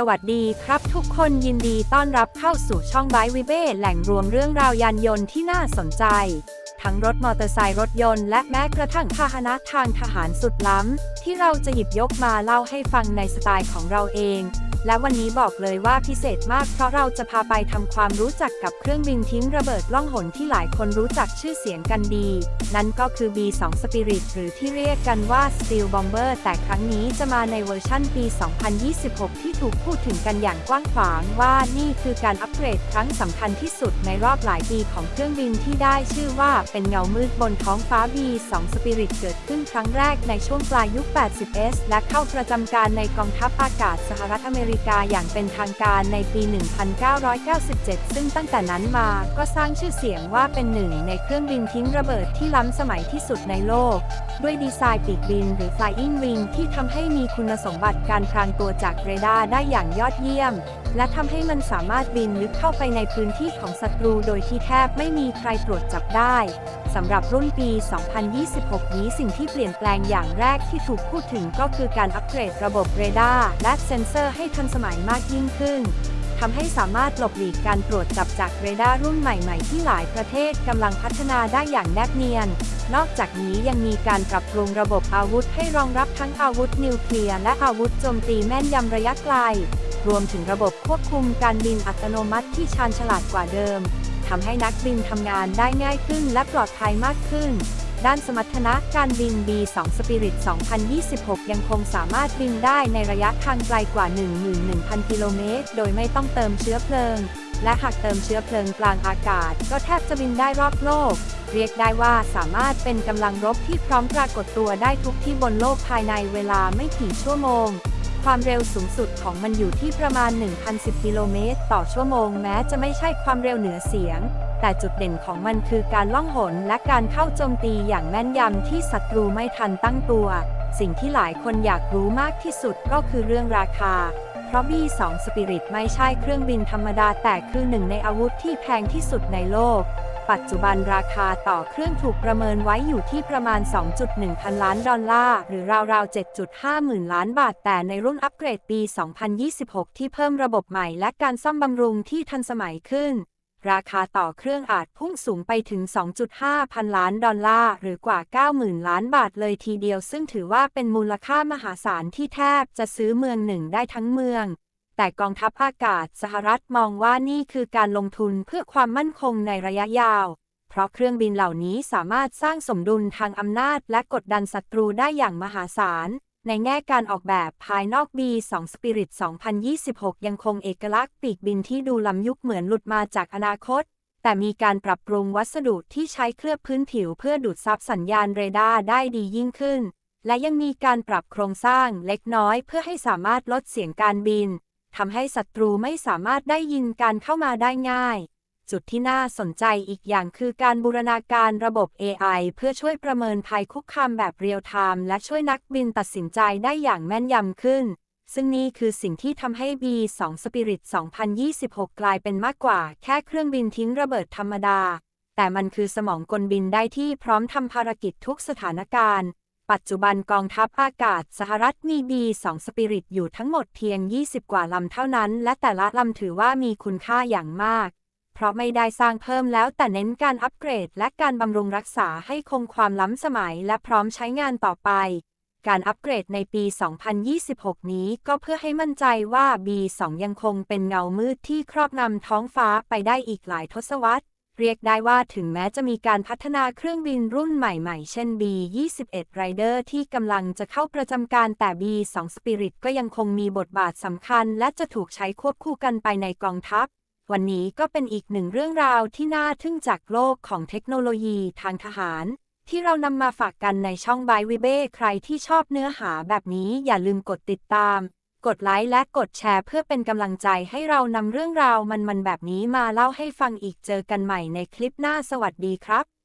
สวัสดีครับทุกคนยินดีต้อนรับเข้าสู่ช่องไบวิเบ้แหล่งรวมเรื่องราวยานยนต์ที่น่าสนใจ ทั้งรถมอเตอร์ไซค์รถยนต์และแม้กระทั่งพาหนะทางทหารสุดล้ำ ที่เราจะหยิบยกมาเล่าให้ฟังในสไตล์ของเราเอง และวันนี้บอกเลยว่าพิเศษมากเพราะเราจะพาไปทำความรู้จักกับเครื่องบินทิ้งระเบิดล่องหนที่หลายคนรู้จักชื่อเสียงกันดี นั่นก็คือ B2 Spirit หรือที่เรียกกันว่า Steel Bomber แต่ครั้งนี้จะมาในเวอร์ชั่นปี 2026 ที่ถูกพูดถึงกันอย่างกว้างขวางว่านี่คือการอัปเกรดครั้งสำคัญที่สุดในรอบหลายปีของเครื่องบินที่ได้ชื่อว่าเป็นเงามืดบนท้องฟ้า B2 Spirit เกิดขึ้นครั้งแรกในช่วงปลายยุค 80s และเข้าประจำการในกองทัพอากาศสหรัฐอเมริกาอย่างเป็นทางการในปี 1997 ซึ่งตั้งแต่นั้นมาก็สร้างชื่อเสียงว่าเป็นหนึ่งในเครื่องบินทิ้งระเบิดที่ล้ำสมัยที่สุดในโลก ด้วยดีไซน์ปีกบินหรือ Flying Wing ที่ทำให้มีคุณสมบัติการพรางตัวจากเรดาร์ได้อย่างยอดเยี่ยม และทำให้มันสามารถบินลึกเข้าไปในพื้นที่ของศัตรูโดยที่แทบไม่มีใครตรวจจับได้ สำหรับรุ่นปี 2026 นี้สิ่งที่เปลี่ยนแปลงอย่างแรกที่ถูกพูดถึงก็คือการอัปเกรดระบบเรดาร์และเซ็นเซอร์ให้ทันสมัยมากยิ่งขึ้นทำให้สามารถหลบหลีกการตรวจจับจากเรดาร์รุ่นใหม่ ๆ ที่หลายประเทศกำลังพัฒนาได้อย่างแนบเนียน นอกจากนี้ยังมีการปรับปรุงระบบอาวุธให้รองรับทั้งอาวุธนิวเคลียร์และอาวุธโจมตีแม่นยำระยะไกล รวมถึงระบบควบคุมการบินอัตโนมัติที่ชาญฉลาดกว่าเดิม ทำให้นักบินทำงานได้ง่ายขึ้นและปลอดภัยมากขึ้น ด้านสมรรถนะการบิน B2 Spirit 2026 ยังคงสามารถบินได้ในระยะทางไกลกว่า 11,000 กิโลเมตร โดยไม่ต้องเติมเชื้อเพลิง และหากเติมเชื้อเพลิงกลางอากาศ ก็แทบจะบินได้รอบโลก เรียกได้ว่าสามารถเป็นกำลังรบที่พร้อมปรากฏตัวได้ทุกที่บนโลกภายในเวลาไม่กี่ชั่วโมง ความเร็วสูงสุดของมันอยู่ที่ประมาณ 1,010 กิโลเมตรต่อชั่วโมงแม้จะไม่ใช่ความเร็วเหนือเสียง แต่จุดเด่นของมันคือการล่องหนและการเข้าโจมตีอย่างแม่นยำที่ศัตรูไม่ทันตั้งตัว สิ่งที่หลายคนอยากรู้มากที่สุดก็คือเรื่องราคา เพราะ B2 Spirit ไม่ใช่เครื่องบินธรรมดาแต่คือหนึ่งในอาวุธที่แพงที่สุดในโลก ปัจจุบันราคาต่อเครื่องถูกประเมินไว้อยู่ที่ประมาณ 2.1 พันล้านดอลลาร์ หรือราวๆ 7.5 หมื่นล้านบาท แต่ในรุ่นอัปเกรดปี 2026 ที่เพิ่มระบบใหม่และการซ่อมบำรุงที่ทันสมัยขึ้น ราคาต่อเครื่องอาจพุ่งสูงไปถึง 2.5 พันล้านดอลลาร์ หรือกว่า 90,000 ล้านบาทเลยทีเดียว ซึ่งถือว่าเป็นมูลค่ามหาศาลที่แทบจะซื้อเมืองหนึ่งได้ทั้งเมือง แต่กองทัพอากาศสหรัฐมองว่านี่คือการลงทุนเพื่อความมั่นคงในระยะยาว เพราะเครื่องบินเหล่านี้สามารถสร้างสมดุลทางอำนาจและกดดันศัตรูได้อย่างมหาศาล ในแง่การออกแบบภายนอก B2 Spirit 2026 ยังคงเอกลักษณ์ปีกบินที่ดูล้ำยุคเหมือนหลุดมาจากอนาคต แต่มีการปรับปรุงวัสดุที่ใช้เคลือบพื้นผิวเพื่อดูดซับสัญญาณเรดาร์ได้ดียิ่งขึ้น และยังมีการปรับโครงสร้างเล็กน้อยเพื่อให้สามารถลดเสียงการบิน ทำให้ศัตรูไม่สามารถได้ยินการเข้ามาได้ง่าย จุดที่น่าสนใจอีกอย่างคือการบูรณาการระบบ AI เพื่อช่วยประเมินภัยคุกคามแบบเรียลไทม์และช่วยนักบินตัดสินใจได้อย่างแม่นยำขึ้น ซึ่งนี่คือสิ่งที่ทำให้ B2 Spirit 2026 กลายเป็นมากกว่า แค่เครื่องบินทิ้งระเบิดธรรมดา แต่มันคือสมองกลบินได้ที่พร้อมทำภารกิจทุกสถานการณ์ ปัจจุบันกองทัพอากาศสหรัฐมี B2 Spirit อยู่ทั้งหมดเพียง 20 กว่าลำเท่านั้น และแต่ละลำถือว่ามีคุณค่าอย่างมาก เพราะไม่ได้สร้างเพิ่มแล้วแต่เน้นการอัปเกรด และการบำรุงรักษาให้คงความล้ำสมัยและพร้อมใช้งานต่อไป การอัปเกรดในปี 2026 นี้ก็เพื่อให้มั่นใจว่า B2 ยังคงเป็นเงามืดที่ครอบงำท้องฟ้าไปได้อีกหลายทศวรรษ เรียกได้ว่าถึงแม้จะมีการพัฒนาเครื่องบินรุ่นใหม่ๆ เช่น B21 Rider ที่กำลังจะเข้าประจำการแต่ B2 Spirit ก็ยังคงมีบทบาทสำคัญ และจะถูกใช้ควบคู่กันไปในกองทัพ วันนี้ก็เป็นอีกหนึ่งเรื่องราวที่น่าทึ่งจากโลกของเทคโนโลยีทางทหาร ที่เรานำมาฝากกันในช่องบายวิเบ้ใครที่ชอบเนื้อหาแบบนี้อย่าลืมกดติดตาม กดไลค์และกดแชร์เพื่อเป็นกำลังใจให้เรานำเรื่องราวมันๆแบบนี้มาเล่าให้ฟังอีกเจอกันใหม่ในคลิปหน้าสวัสดีครับ